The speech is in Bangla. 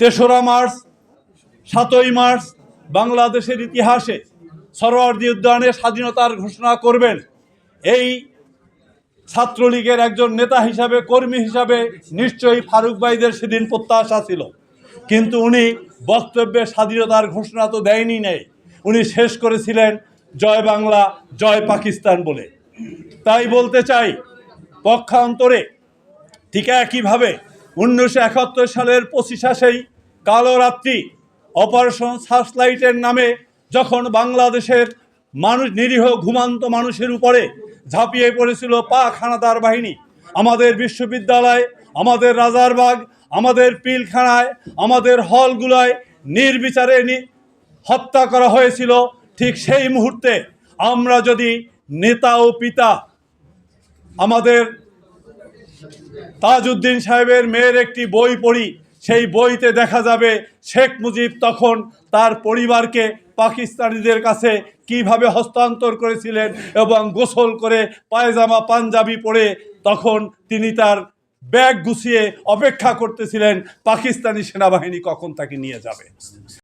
তেসরা মার্চ, সাতই মার্চ, বাংলাদেশের ইতিহাসে সরোয়ার্দী উদ্যানে স্বাধীনতার ঘোষণা করবেন। এই ছাত্রলীগের একজন নেতা হিসাবে, কর্মী হিসাবে নিশ্চয়ই ফারুক ভাইদের সেদিন প্রত্যাশা ছিল। কিন্তু উনি বক্তব্যে স্বাধীনতার ঘোষণা তো দেয়নি নেই। উনি শেষ করেছিলেন জয় বাংলা, জয় পাকিস্তান বলে। তাই বলতে চাই, পক্ষান্তরে ঠিক একইভাবে উনিশশো একাত্তর সালের পঁচিশাশেই কালো রাত্রি অপারেশন সার্চলাইটের নামে যখন বাংলাদেশের মানুষ নিরীহ ঘুমান্ত মানুষের উপরে ঝাঁপিয়ে পড়েছিল পাক হানাদার বাহিনী, আমাদের বিশ্ববিদ্যালয়, আমাদের রাজারবাগ, আমাদের পিলখানায়, আমাদের হলগুলোয় নির্বিচারে নি- হত্যা করা হয়েছিল, ঠিক সেই মুহূর্তে আমরা যদি নেতা ও পিতা আমাদের তাজউদ্দিন সাহেবের মেয়ের একটি বই পড়ি, সেই বইতে দেখা যাবে শেখ মুজিব তখন তার পরিবারকে পাকিস্তানিদের কাছে কীভাবে হস্তান্তর করেছিলেন এবং গোসল করে পায়জামা, পাঞ্জাবি পরে তখন তিনি তার ব্যাগ গুছিয়ে অপেক্ষা করতেছিলেন, পাকিস্তানি সেনাবাহিনী কখন তাকে নিয়ে যাবে।